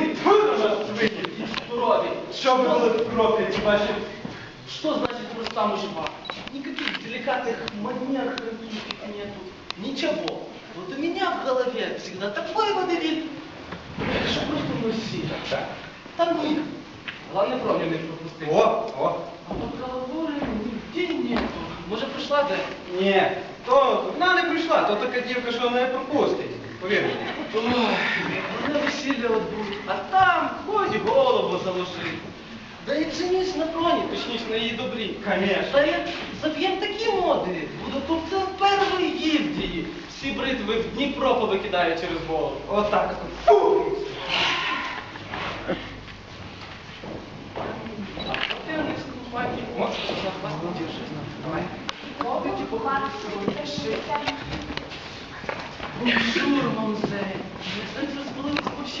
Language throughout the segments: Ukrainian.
Тьфу на вас, свині! Сурові. Що ви були прокляті ваші? Что значит Рустам жива? Никаких деликатных манер каких нету. Ничего. Вот у меня в голове всегда такой водевиль, что просто носит. Там ник. Главное, кровью не пропустить. О, о. А под головой нигде нету. Может, пришла да? Ні, то вона не прийшла, то така дівка, що вона не пропустить. Повір. Ой, на весілля от будь, а там хоч голову заложи. Да і цінись на троні, точніше на її добрі. Конечно. Та я заб'єм такі моди, буду тут це першої гільдії. Всі бритви в Дніпро повикидаю через голову. Отак. Фу! На вас не держись. Давай. Бонжур, мамзель. Це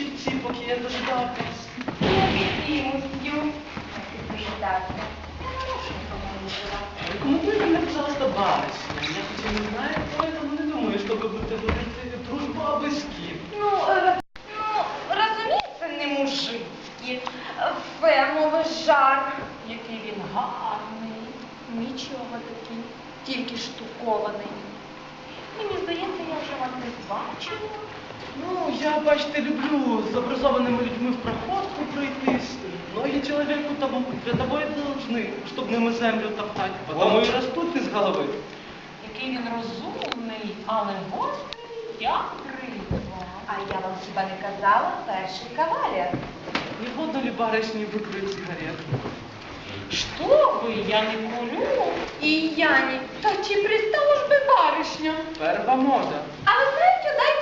розбили спочивці, поки я дождався. Рекомендуйте мне, пожалуйста, барышню. Я хоть и не знаю, поэтому не думаю, что вы будете говорити дружба без ким. Ну, е, ну, розумієте, не мужики. Фемовий жар. Який він гарний. Нічого такий, тільки штукований. Мені здається, я вже вас не бачила. Ну, я, бачите, люблю з образованными людьми в проходку пройтись. Многие человеку тому для того и должны, чтобы ними землю топтать. Потому Вот. и растут из головы. Який він розумний, але гострий, як рибка. А я вам хіба не казала перший кавалер. Не годно ли барышне выкурить сигарету? Что вы, я не курю. И я не. Та чи пристала ж би барышня? Перва мода. А вы знаете, дайте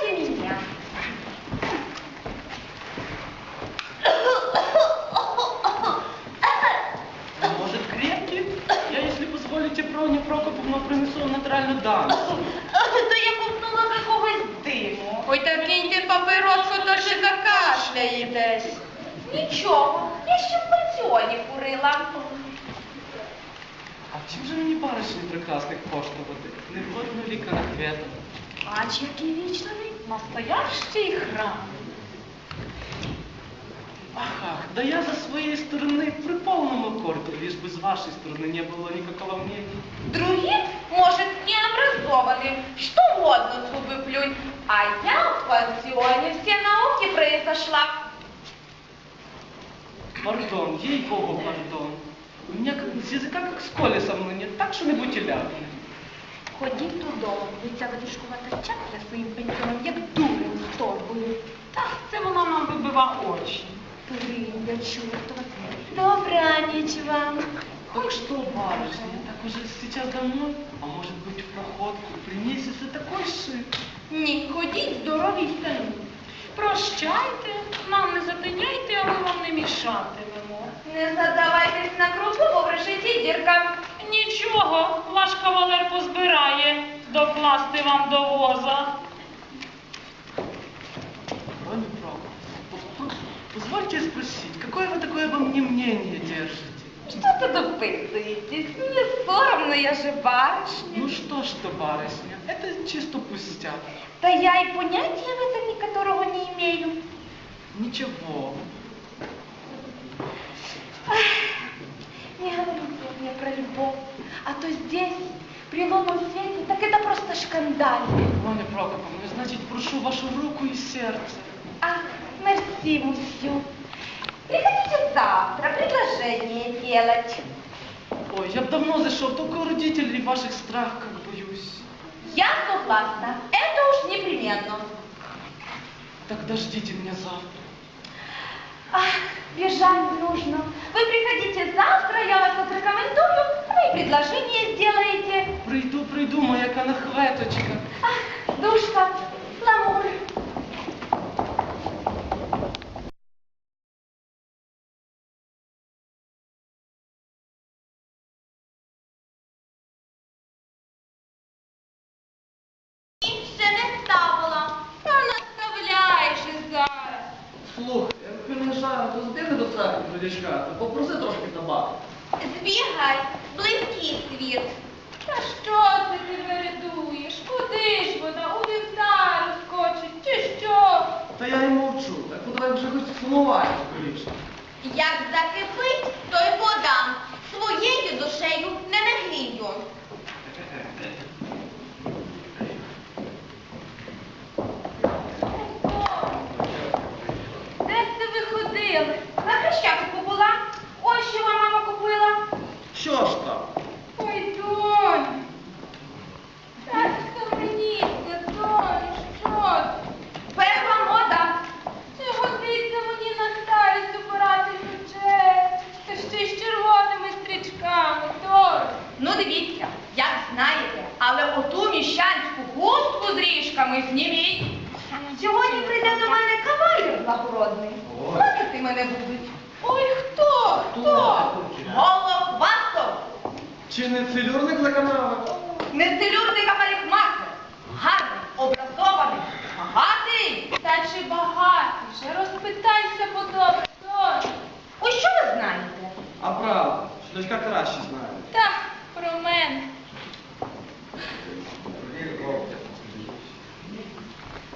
Может, крепкий? Я, если позволите, Проне Прокоповну принесу натуральну даму. То я ковтнула якогось диму. Ой, та киньте папироску, то ще закашляєтесь. Нічого, я ще в пансіоні курила. А чим же мені барышні прекрасних коштувати? Не годно ли конкретно? Ач який вічливий, настоящий храм. Ах, ах, да я за своей стороны при полном аккорде, лишь бы с вашей стороны не было никакого мнения. Другие, может, не образованные, что угодно зубы плюнь. А я в пансионе все науки произошла. Пардон, ей-богу, пардон. У меня как, с языка как с коли со мной нет, так что-нибудь и ляпни. Ходіть додому, ви ця вирішкувата чапля своїм пеньйоном, як дурень з торбою. Так, це вона нам вибива очі. Принда чортова. Добраніч вам. Так что, барышня, так уже сейчас домой? А может быть в проходку? При месяце такой шик. Ні, ходіть здорові й самі. Прощайте, нам не затиняйте, а ми вам не мішатимемо. Не задавайтесь на крупу, бо врешеті дірка. Нічого, ваш кавалер позбирає докласти вам до воза. Позвольте спросить, какое вы такое обо мне мнение держите? Що ти дописуєтесь? Не соромно, я же барышня. Ну что, что, барышня, это чисто пустяк. Та я и понятия в этом которого не имею. Ничего. Не говорите мне про любовь, а то здесь, при лунном свете, так это просто шкандаль. Роня Прокоповна, значит, прошу вашу руку и сердце. Ах, мерси, мусью. Приходите завтра, предложение делать. Ой, я давно зашел, только у родителей ваших страх, как боюсь. Я согласна, это уж непременно. Тогда ждите меня завтра. Ах, бежать нужно. Вы приходите завтра, я вас отрекомендую, вы предложение сделаете. Прийду, прийду, моя канахветочка. Ах, душка, церкви до дядька, то попроси трошки табаку. Збігай, близький світ. Та що це ти вередуєш? Куди ж вона? У вівтар скочить, чи що? Та я й мовчу, так ну давай вже хоч сумувати. ліпше. Як закипить, то й подам. Своєю душею не нагрію. Де це ви ходили? На хрещатику була. Ось що вам мама купила. Що ж там? Ой, донь. Так, схаменіться, донь, що? ти? Перва мода. Чи годиться мені на старість убирати ключе? Та ще й з червоними стрічками, донь. Ну, дивіться, як знаєте, але оту міщанську хустку з ріжками зніміть. Сьогодні прийде до мене кавалер благородний. Ой. Плакати мене будуть. Ой, хто? Хто? Хто? Головастов. Чи не целюрник за канави? Не целюрний а парикмахер. Гарний, образований, багатий. Та чи багатий? Ще розпитайся подобре. Ось що ви знаєте? А правда, що дочка краще знає. Так, про мене.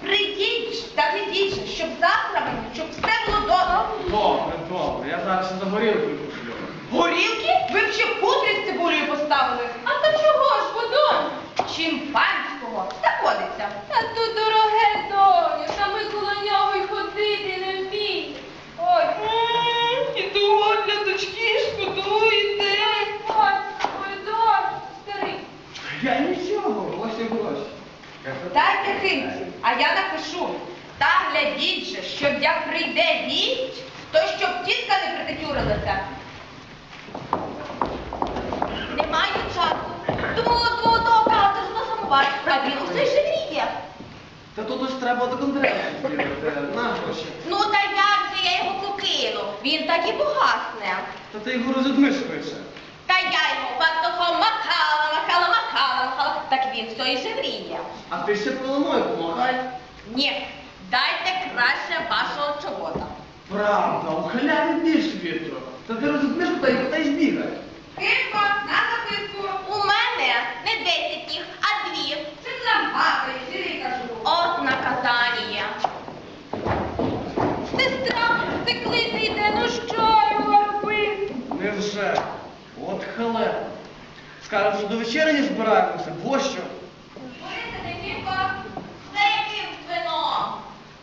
Прийдіть та підіть, щоб завтра мені, щоб все було добре. Добре, добре, я зараз за горілкою? Ви б ще путрі з цибулею поставили. А то чого ж, водон? Чимпанського. Заходиться. Та то дороге доню, та ми коло нього й ходити не вміємо. Ой. І того для дочки шкодуєте. Ой, ой, доню, старий. Я нічого, ось і гроші. Дайте хинці, а я напишу. Та глядіть же, щоб як прийде вість, то щоб тітка не притетюрилася. Немає часу. Думала, до того а він усе живіє. Та тут ж треба до контракту скидати, на гроші. Ну та як же я його покину? Він так і погасне. Та ти його розідми швидше. Та я його пастухом махала, махала, махала, махала, так він все і живріє. А ти ще поломою помагай. Ні, дайте краще вашого чобота. Правда, у халяві більш вітру. Та ти розідмиш та й та й Кирко, на записку. У мене не десять їх, а дві. Це нам багато, сири кажу. От наказання. Сестра, стеклити йде, ну що його робити? Невже? От халепа. Скажемо, що до вечері збираємося, бо що? Говорите, Кирко, за яким вином?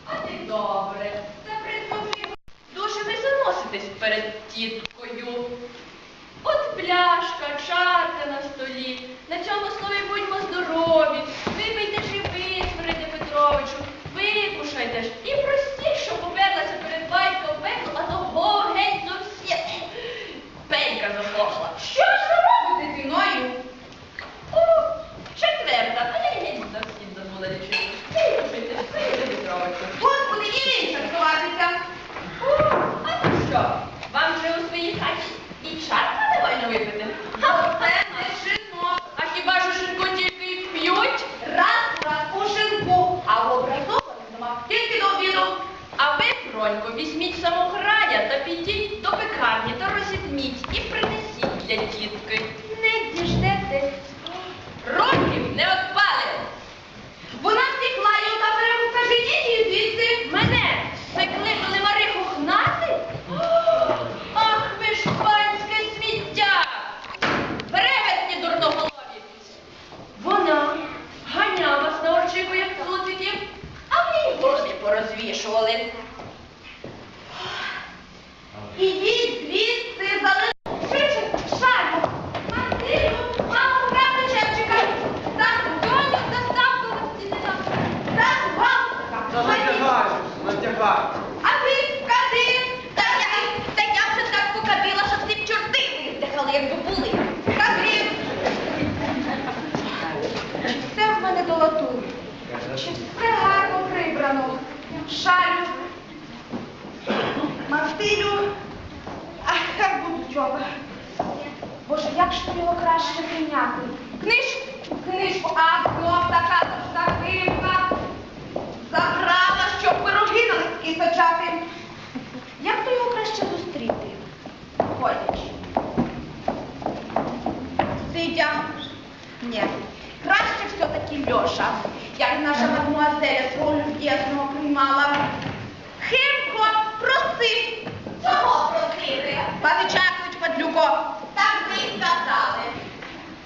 А ти добре. Це присутні. Дуже ви заноситесь перед тіткою. Пляшка, чарка на столі. На цьому слові будьмо здорові. Випийте ж і ви, Смирине Петровичу. Викушайте ж. І простіть, що поперлася перед батьком пекло, а того геть зовсім. Пенька заслухала. Що ж ви робите зі мною? О, четверта. А я геть зовсім забула лічити. Викушайте, Смирине Петровичу. Господи, і він харчуватися. О, а ну що? Вам же у своїй хаті і чарка не вольно випити? А це не шино. А хіба ж у шинку тільки й п'ють? Раз, раз у шинку, а в образованих нема тільки до обіду. А візьміть самограя та підіть до пекарні та розітміть і принесіть для тітки. Не діждете. Років не отпалив. Вона втекла і ота перегука жидіть її звідси. Мене закликали Мариху гнати? О, Ах, ви ж панське сміття! Перевесні дурноголові! Вона ганя вас на орчику, як цуциків, а ви й годи порозвішували. Ідіть звідси зали... Швидше, шарю! Мартину, маму, грати чепчика! Так, доню, заставку на стіни нам! Так, Та галстука! натягай, натягай. А ти кади! Та я, та я вже так покадила, що всі б чорти виздихали, якби були. Кади! Чи все в мене до латури? Чи все гарно прибрано? Шалю, мастилю, ах, як буду чого. Боже, як ж його краще прийняти? Книжку, книжку, а знов така захивка. Забрала, щоб пироги на листки сочати. Як то його краще зустріти? Ходячи. Сидя. Ні. Краще все-таки Льоша, як наша мадмуазеля свого люб'язного приймала. Химко, проси. Що Паничакович Падлюко. Так ви й сказали.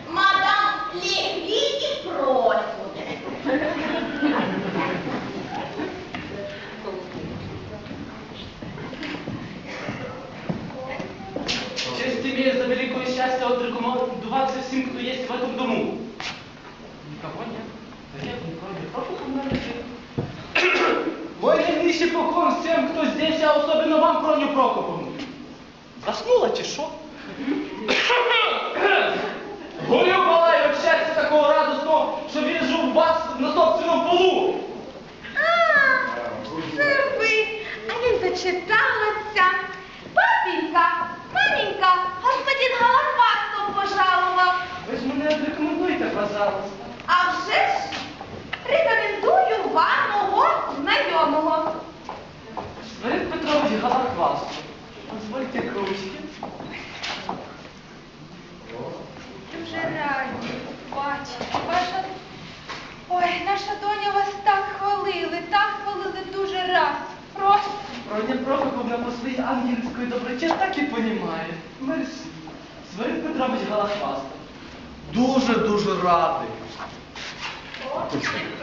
Мадам легли в этом дому. Никого нет. Да нет, никого нет. Жив. Мой наивнейший поклон всем, кто здесь, а особенно вам, Кроню Прокоповну. Заснула чи що? Горю палаю від щастя такого радостного, що вижу вас на собственном полу. А, це ви. А я зачиталася. Папінька, маменька, господин Галарвастов пожалував. Ви ж мене рекомендуйте, пожалуйста. А вже ж рекомендую вам мого знайомого. Свирид Петрович Галахвастов. Позвольте ручки. Дуже раді бачити. Ваша... Ой, наша доня вас так хвалили, так хвалили дуже раз. Просто. Роня Прокоповна по своїй ангельської доброті так і понімає. Мерсі. Свирид Петрович Галахвастов. Дуже-дуже радий.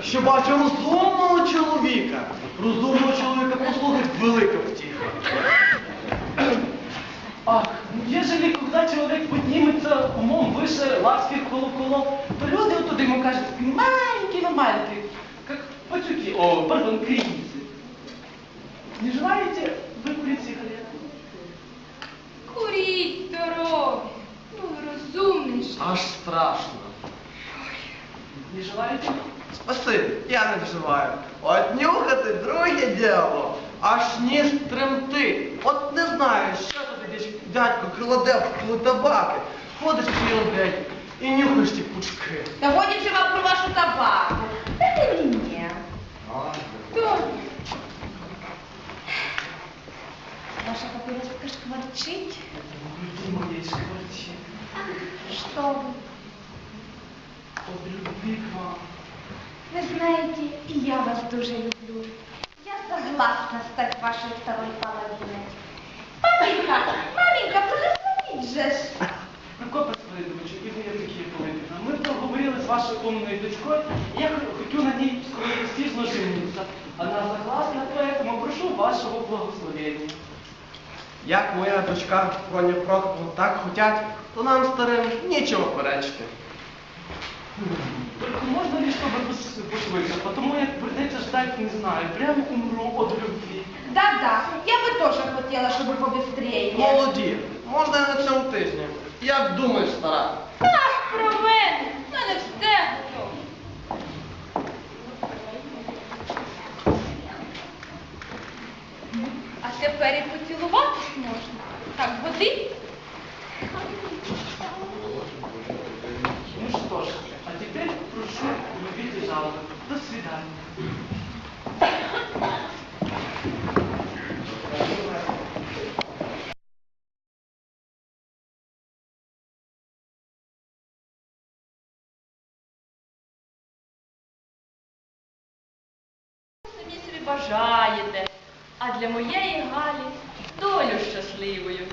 Що бачу розумного чоловіка. Розумного чоловіка послухать велика втіха. Ах, ну, ежели когда человек поднимется умом выше лавских колоколов, то люди вот туда ему кажутся маленькими-маленькими, как патюки, о, пардон, кризисы. Не желаете выкурить ж. Аж страшно. Не желаете? Спасибі, я не вживаю. От нюхати друге діло. Аж ніж тремтить. От не знаю, що тобі десь дядько кладе в табаки. Ходиш цілий день і нюхаєш ті пучки. Та годі вже вам про вашу табаку. Дайте мені. Доня. Ваша папірочка шкварчить. Моей шкварчи, Что вы? от любви к вам. Вы знаете, и я вас дуже люблю. Я согласна стать вашей второй половиной. Маменька, маменька, благословить же ж. Прокопа Свиридовичу, і ви такі Пилипівна, ми поговорили з вашою умною дочкою, і я хочу на ній скоро жениться. Она согласна, поэтому прошу вашего благословения. Як моя дочка Проня Прокопова так хотять, то нам старим нічого перечити. Только можно ли, чтобы пос- пошвидше? Потому як придется ждать, не знаю, прямо умру от любви. Да-да, я бы тоже хотела, чтобы побыстрее. Молоді, можна і на цьому тижні. Як думаєш, стара? Ах, про мене, в мене все готово. Тепер і поцілуватись можна. Так, води? Ну что ж, а теперь прошу любить и жаловать. До свидания. Собі бажаєте, а для моєї Галі долю щасливою.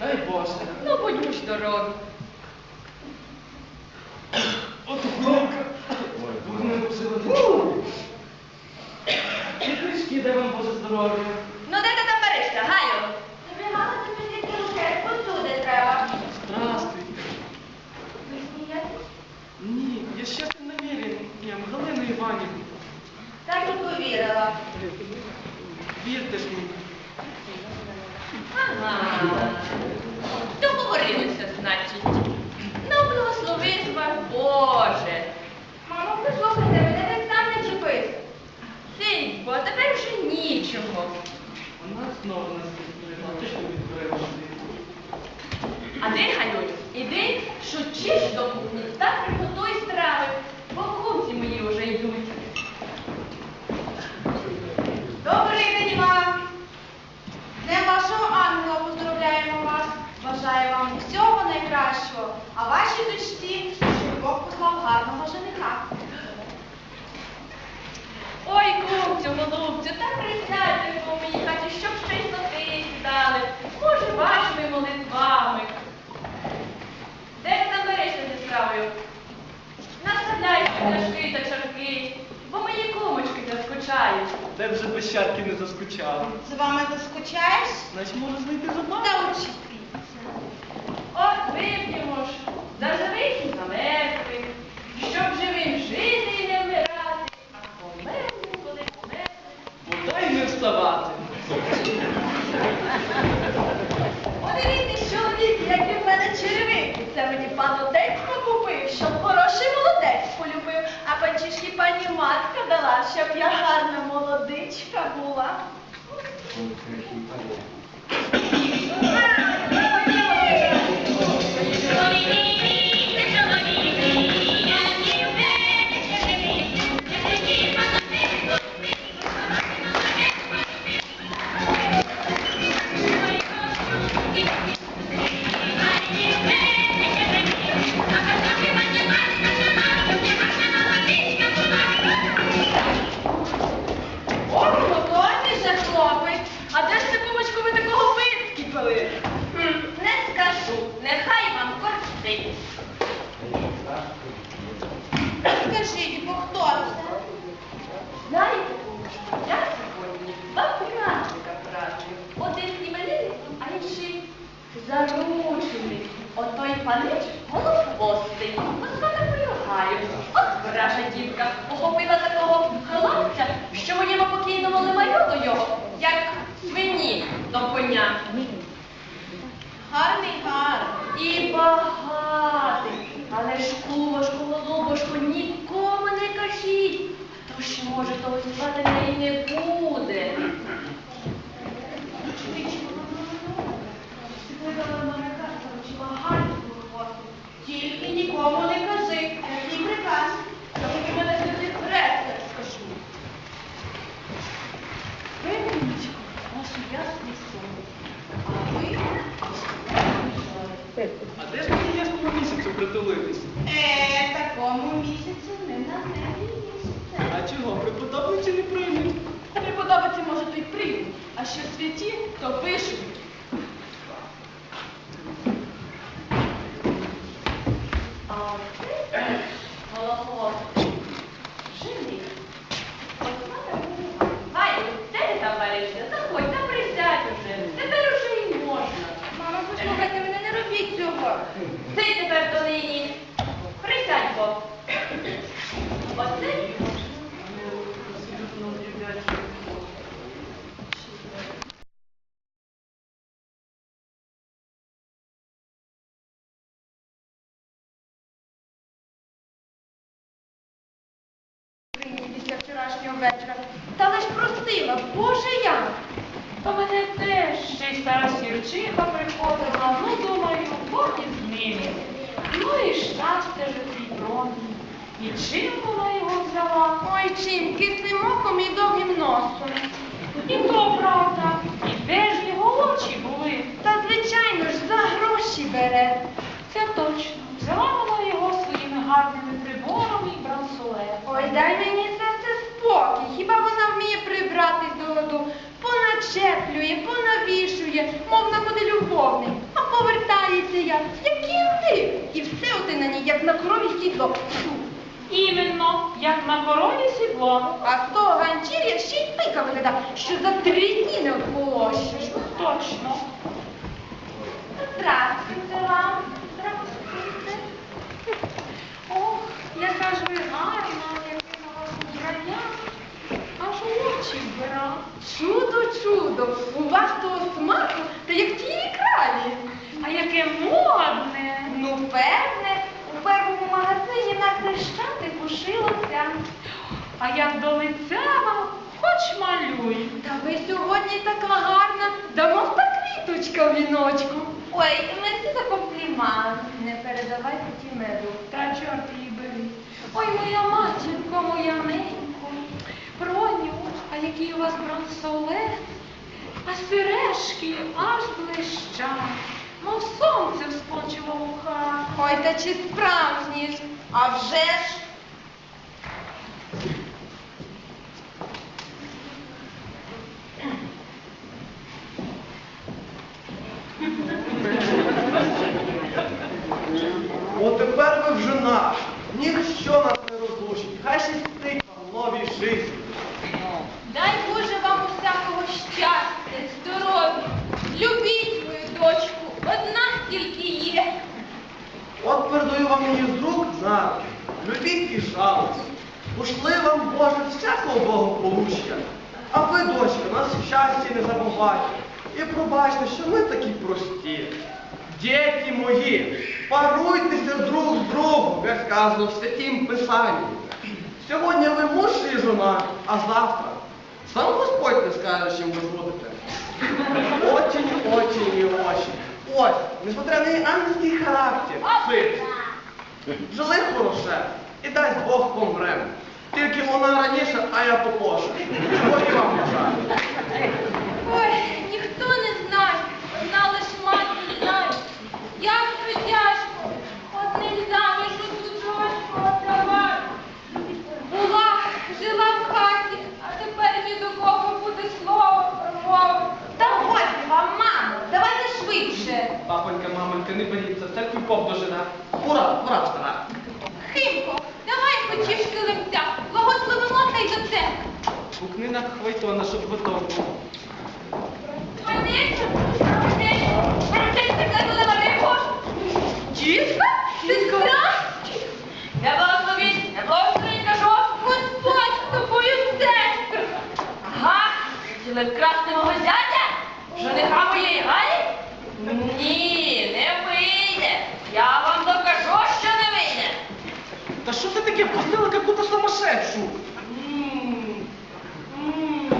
Дай Боже. Ну, будьмо здорові. От псило. І книжки, дай вам Боже здоров'я. Ну де ти там берешся, Галю? Тобі мало тобі тільки руке, посуди треба. Здравствуйте. Ви смієтесь? Ні, я з чесним наміренням, Галина Іванівна. Так і повірила. Вірте ж мені. Ага. Договорилися, значить. Ну, благословить вас Боже. Мамо, послухайте, мене він сам не чіпився. Синько, а тепер вже нічого. Вона знову нас відкрила. А ти, Галюнь, іди, шучиш до кухні, та приготуй вашій дочці, що Бог послав гарного жениха. Ой, купцю, голубцю, та присядьте по моїй хаті, щоб щось на сотиці дали. Може, вашими молитвами. Десь заберися зі справою. Наставляйте пляшки та чарки, бо мої кумочки заскучають. Де вже пощадки не заскучали. З вами заскучаєш? Значить, можу знайти за мною. Та очікується. От вип'ємо за живих і за мертвих, щоб живим жити і не вмирати, а померли, коли померли. Бодай не вставати. Подивіться, чоловік, які в мене черевики. Це мені пан отець покупив, щоб хороший молодець полюбив, а панчішки пані матка дала, щоб я гарна молодичка була. Заручений. От той панич голохвостий, от звати Гаю. От вража дівка охопила такого хлопця, що моєму покійному лимарю до його, як свині до коня. Гарний, гарний. І багатий. Але ж кумошко, голубошко, нікому не кажіть. То що може того звати неї не буде. Тільки нікому не кажи. Який приказ? Доки мене сюди пресер скажу. Вимінечко, вашу ясний сон. А ви? А де ж мені ясному місяцю притулитись? Е, такому місяцю не на небі місяця. А чого, приподобні чи не приймуть? Преподобиці, може, то й приймуть, а що святі, то пишуть. А ти, голохвостий, живий. От мене була. Гаю, де ти там варишся? Заходь, та присядь уже. Тепер уже і можна. Мама, послухайте, мене не робіть цього. Ти тепер в долині. Присядь, бо. Оце Прийняв після вчорашнього вечора. Та лиш просила, Боже я. До мене теж ще й стара сірчиха приходила, ну думаю, Бог із ними. Ну і щастя ж у цій. І чим вона його взяла? Ой, чим, кислим оком і довгим носом. І то правда. І де ж його очі були? Та звичайно ж за гроші бере. Це точно. Взяла вона його своїми гарними приборами і брансолетом. Ой, дай мені серце спокій. Хіба вона вміє прибрати до ладу? Поначеплює, понавішує, мов на ходи любовний. А повертається я, як кінти. І все оте на ній, як на корові сідло. Фу. Іменно, як на корові сідло. А з того ганчір'я ще й пика вигляда, що за три дні не отполощиш. Точно. Здравствуйте вам. Здравствуйте. Ох, яка ж ви гарна, яке на вас убрання. Очі. Чудо, чудо, у вас того смаку, та як тієї кралі. А яке модне. Ну, певне, у первому магазині на Хрещатику шилося. А як до лиця вам, хоч малюй. Та ви сьогодні така гарна, дамо та квіточка в віночку. Ой, мерси за комплімент. Не передавайте ті меду. Та чорт її бери. Ой, моя матінко, моя ненько. Проню, а який у вас бронсолет, а сережки аж блищать, мов сонце в у хаті. Ой, та чи справжні ж? А вже ж. От тепер ви вже наш. Ніщо нас не розлучить. Хай ще стить вам в новій житті. Дай Боже Ушли вам, Боже, всякого благополуччя. А ви, дочка, нас в щасті не забувайте. І пробачте, що ми такі прості. Діти мої, паруйтеся друг з другом, як сказано в святім Писанні. Сьогодні ви муж і жона, а завтра сам Чим ви будете. Очень, очень і очень. Ось, несмотря на її ангельський характер, сить. Жили хороше, і дай Бог помрем. Тільки вона раніше, а я попошу. І вам бажаю. Ой, ніхто не знає, одна лиш мати знає. Як то тяжко, одним заміж у чужого давай. Була, жила в хаті, а тепер ні до кого буде слово. Та годі вам, мамо, давайте швидше. Папонька, мамонька, не боріться, це кульпов дожина. Ура, ура, стара. Химко, давай хочеш килимця, благословимо та й до церкви. Пукни на хвайтона, щоб готов був. Маринко, Маринко, Маринко, казали Маринко. Дівка? Сестра? Не благословіть, не благословіть, кажу. Господь з тобою, сестра. Ага, хотіли вкрасти мого зятя? Жениха моєї Галі? Ні, не вийде. Я вам докажу, що не вийде. Та що це таке? Пустила какую-то сумасшедшу. М, м.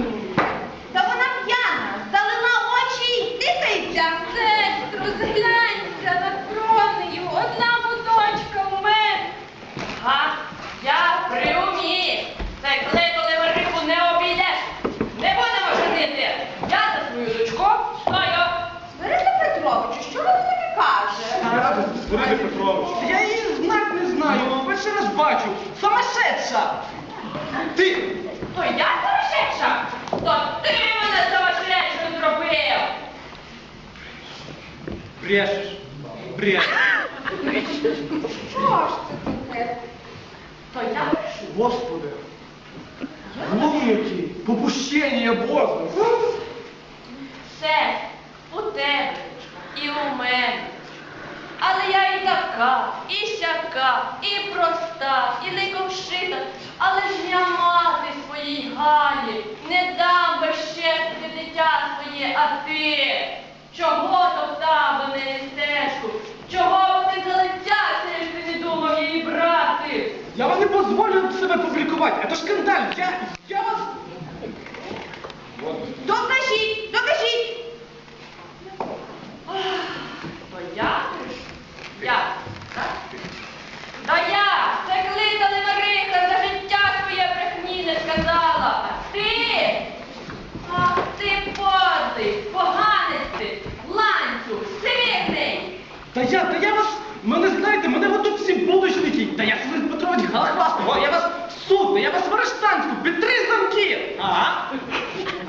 Та вона п'яна, залила очі і тикається. Сестру, зглянься над кронею, одна моточка в мене. Га, я при умі. Це клейко левериху не обійдеш. Не будемо женити. Я за свою дочку стою. Свирида Петровичу, що ви таке каже? Свириди Петрович. Я її знак не знаю, перший раз бачу. Сумасшедша. Ти! То я сумасшедша? То ти мене сумасшедшою зробив. Брешеш. Брешеш. Що ж це таке? То я брешу. Господи. Глумники, попущення Боже. Все у тебе і у мене. Але я і така, і сяка, і проста, і ликовшита, але ж я мати своїй Галі, не дам безчестити дитя своє, а ти. Чого топтав до неї стежку? Чого вони залетяться, як ти не думав її брати? Я вам не дозволю себе публікувати. Це шкандаль, Я, я вас... Докажіть, докажіть. То я? Я, так? Та я, це кликали Мариха, за життя своє брехні не сказала. А ти? Ах ти подлий, поганець ти, ланцюг, сивний. Та я, та я вас... Мене знаєте, мене ви тут всі булочники. Та я Свирид Петрович Галахвастов, я вас судний, я вас в арештанську, під три замки. Ага.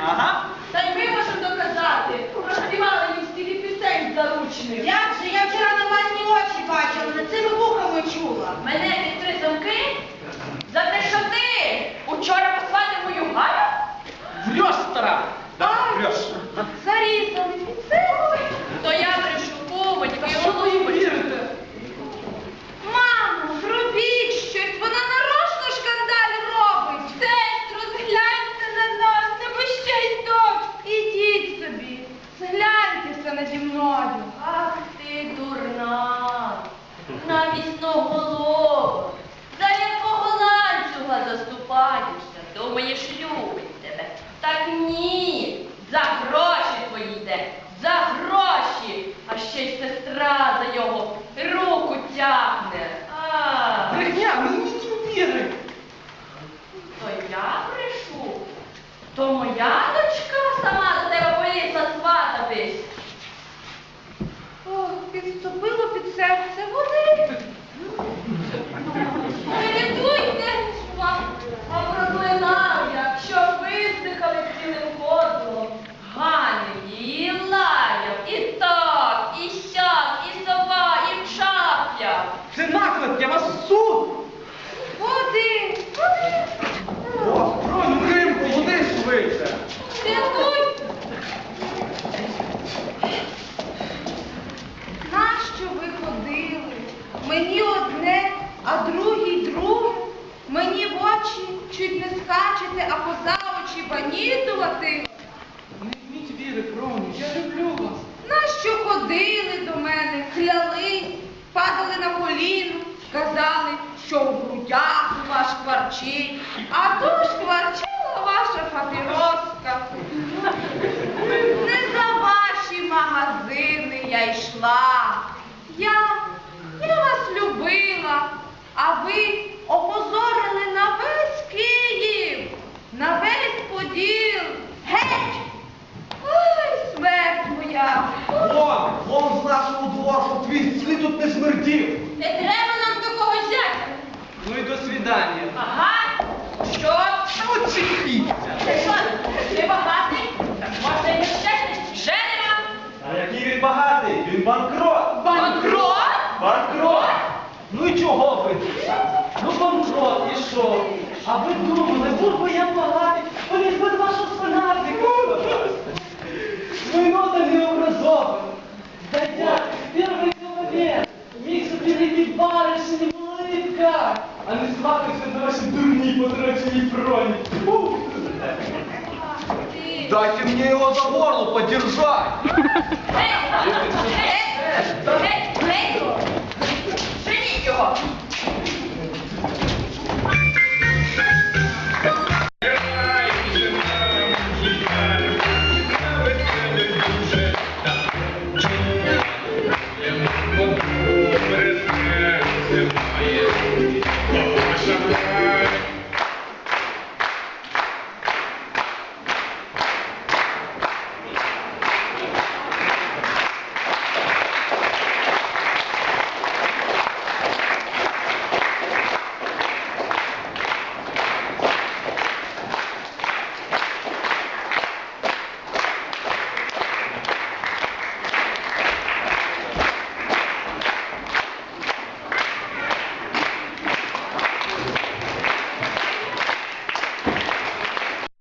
Ага. Та й ми можемо доказати, проспівали їм стільки пісень заручних. Як же, я вчора на власні очі бачила, над цими вухами чула. Мене під три замки? За те, що ти учора Це наклад я вас суд. Води! Води! О, Ромчинку, води швидше. Рятуй! Нащо ви ходили? Мені одне, а другій друге. Мені в очі чуть не скачете, а поза очі банітувати. Не вміть віри, Ромі, я люблю вас. Нащо ходили до мене, клялись? Падали на коліно, казали, що в грудях у вас шкварчить, а то шкварчила ваша папіроска. Не за ваші магазини я йшла. Я, я вас любила, а ви опозорили на весь Київ, на весь Поділ. Геть! Ой, смерть моя! Вон, вон з нашого двору, щоб твій слід тут не смердів. Не треба нам такого зятя. Ну і до свидання. Ага. Що? Ну, чіпіться. Ти що? Ти багатий? Так може і нещасний? Вже нема. А який він багатий? Він банкрот. Банкрот? Банкрот? Ну і чого ви? Ну банкрот, і що? А ви думали, був би я би до вашого фанатика. Ну і нота не образований. Дядя, перший чоловік, міг собі літи баришні улыбках, а не сватався до ваші дурні потрачені броні. Фу. Дайте мне его за горло подержать.